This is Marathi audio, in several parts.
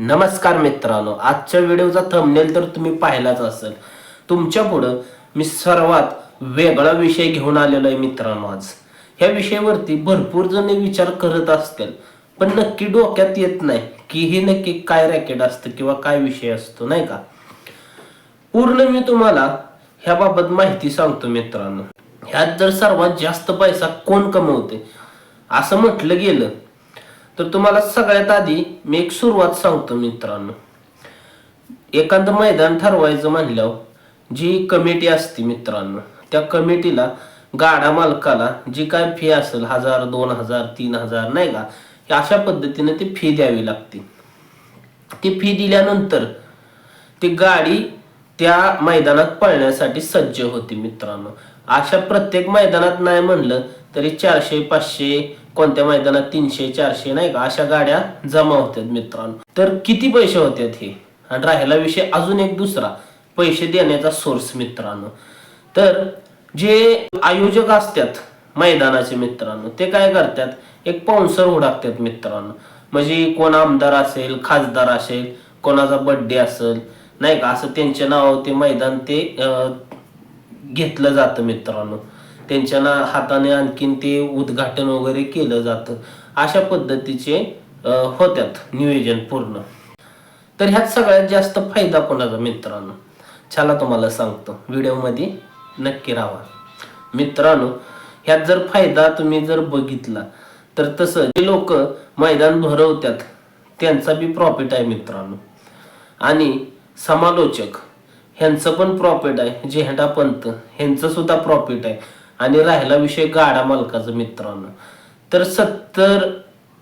नमस्कार मित्रांनो आजच्या व्हिडिओचा थंबनेल तर तुम्ही पाहिलाच असेल. तुमच्या पुढं मी सर्वात वेगळा विषय घेऊन आलेलो आहे मित्रांनो आज. ह्या विषयावरती भरपूर जण विचार करत असतील पण नक्की डोक्यात येत नाही की हे नक्की काय रॅकेट असतं किंवा काय विषय असतो नाही का? पूर्ण मी तुम्हाला ह्याबाबत माहिती सांगतो मित्रांनो. ह्यात जर सर्वात जास्त पैसा कोण कमवते असं म्हटलं गेलं तर तुम्हाला सगळ्यात आधी मी एक सुरुवात सांगतो मित्रांनो. एखादं मैदान ठरवायचं म्हणल्यावर जी कमिटी असते मित्रांनो त्या कमिटीला गाडा मालकाला जी काय फी असेल हजार दोन हजार तीन हजार नाही का अशा पद्धतीने ती फी द्यावी लागते. ती फी दिल्यानंतर ती गाडी त्या मैदानात पळण्यासाठी सज्ज होती मित्रांनो. अशा प्रत्येक मैदानात नाही म्हणलं तरी चारशे पाचशे कोणत्या मैदानात तीनशे चारशे नाही का अशा गाड्या जमा होत्यात मित्रांनो. तर किती पैसे होतात हे? आणि राहिला विषय अजून एक दुसरा. पैसे देण्याचा सोर्स मित्रांनो. तर जे आयोजक असतात मैदानाचे मित्रांनो ते काय करतात एक पाऊन्सर उडाकतात मित्रांनो. म्हणजे कोण आमदार असेल खासदार असेल कोणाचा बर्थडे असेल नाही का? असं त्यांच्या नाव ते मैदान ते अं, घेतलं जातं मित्रांनो. त्यांच्या ना हाताने आणखीन ते उद्घाटन वगैरे केलं जातं. अशा पद्धतीचे होत्यात नियोजन पूर्ण. तर ह्यात सगळ्यात जास्त फायदा कोणाचा मित्रांनो? चला तुम्हाला सांगतो. व्हिडिओमध्ये नक्की राहा. मित्रांनो ह्यात जर फायदा तुम्ही जर बघितला तर तसं जे लोक मैदान भरवतात त्यांचा बी प्रॉफिट आहे मित्रांनो. आणि समालोचक. ह्यांचं पण प्रॉफिट आहे. झेंडा पंत ह्यांचं सुद्धा प्रॉफिट आहे. आणि राहिला विषय गाडा मालकाचा मित्रांनो. तर सत्तर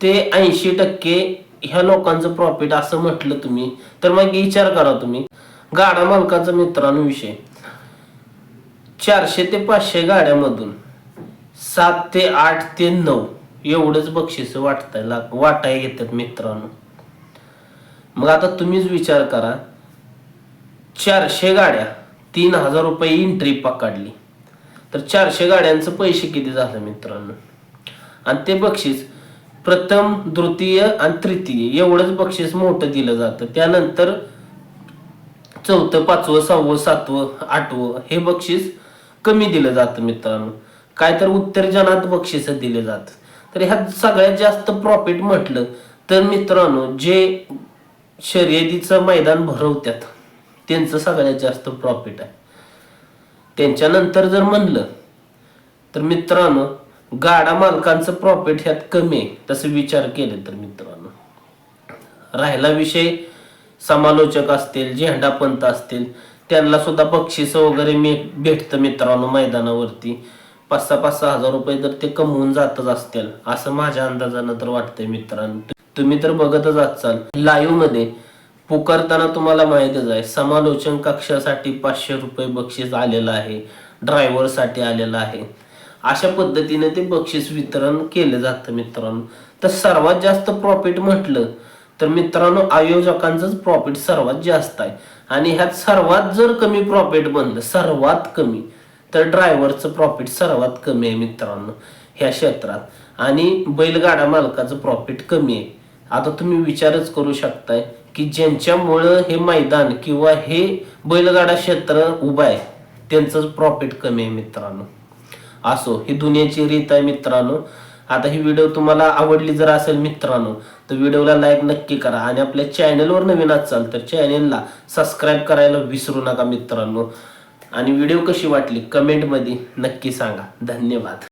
ते ऐंशी टक्के ह्या लोकांचं प्रॉफिट असं म्हटलं तुम्ही तर मग विचार करा तुम्ही. गाडा मालकाचा मित्रांनो विषय. चारशे ते पाचशे गाड्यामधून सात ते आठ ते नऊ एवढंच बक्षीस वाटताय लाग वाटाय घेतात मित्रांनो. मग आता तुम्हीच विचार करा. चारशे गाड्या तीन हजार रुपये एंट्री पकडली. तर चारशे गाड्यांचं पैसे किती झालं मित्रांनो? आणि ते बक्षीस प्रथम द्वितीय आणि तृतीय एवढंच बक्षीस मोठं दिलं जातं. त्यानंतर चौथं पाचवं सहावं सातवं आठवं हे बक्षीस कमी दिलं जातं मित्रांनो. काय तर उत्तेजनात बक्षीस दिले जातं. तर ह्यात सगळ्यात जास्त प्रॉफिट म्हटलं तर मित्रांनो जे शर्यतीचं मैदान भरवतात त्यांचं सगळ्यात जास्त प्रॉफिट आहे. त्यांच्यानंतर जर म्हणलं तर मित्रांनो गाडा मालकांचं प्रॉफिट ह्यात कमी आहे. तसं विचार केले तर मित्रांनो. राहिला विषय समालोचक असतील झेंडापंत असतील त्यांना सुद्धा बक्षीस वगैरे मी भेटतं मित्रांनो मैदानावरती. पाच सहा पाच सहा हजार रुपये तर ते कमवून जातच असतील असं माझ्या अंदाजानं तर वाटतंय मित्रांनो. तुम्ही तर बघतच असाल लाईव्हमध्ये पुकारताना तुम्हाला माहितच आहे समालोचन कक्षासाठी पाचशे रुपये बक्षीस आलेलं आहे ड्रायव्हरसाठी आलेलं आहे. अशा पद्धतीने ते बक्षीस वितरण केलं जातं मित्रांनो. तर सर्वात जास्त प्रॉफिट म्हटलं तर मित्रांनो आयोजकांचंच प्रॉफिट सर्वात जास्त आहे. आणि ह्यात सर्वात जर कमी प्रॉफिट बनलं सर्वात कमी तर ड्रायव्हरचं प्रॉफिट सर्वात कमी आहे मित्रांनो ह्या क्षेत्रात. आणि बैलगाडा मालकाचं प्रॉफिट कमी आहे. आता तुम्ही विचारच करू शकताय की ज्यांच्यामुळं हे मैदान किंवा हे बैलगाडा क्षेत्र उभं आहे त्यांचं प्रॉफिट कमी आहे मित्रांनो. असो ही दुनियाची रीत आहे मित्रांनो. आता ही व्हिडिओ तुम्हाला आवडली जर असेल मित्रांनो तर व्हिडिओला लाईक नक्की करा आणि आपल्या चॅनलवर नवीन असाल तर चॅनलला सबस्क्राईब करायला विसरू नका मित्रांनो. आणि व्हिडिओ कशी वाटली? कमेंटमध्ये नक्की सांगा. धन्यवाद.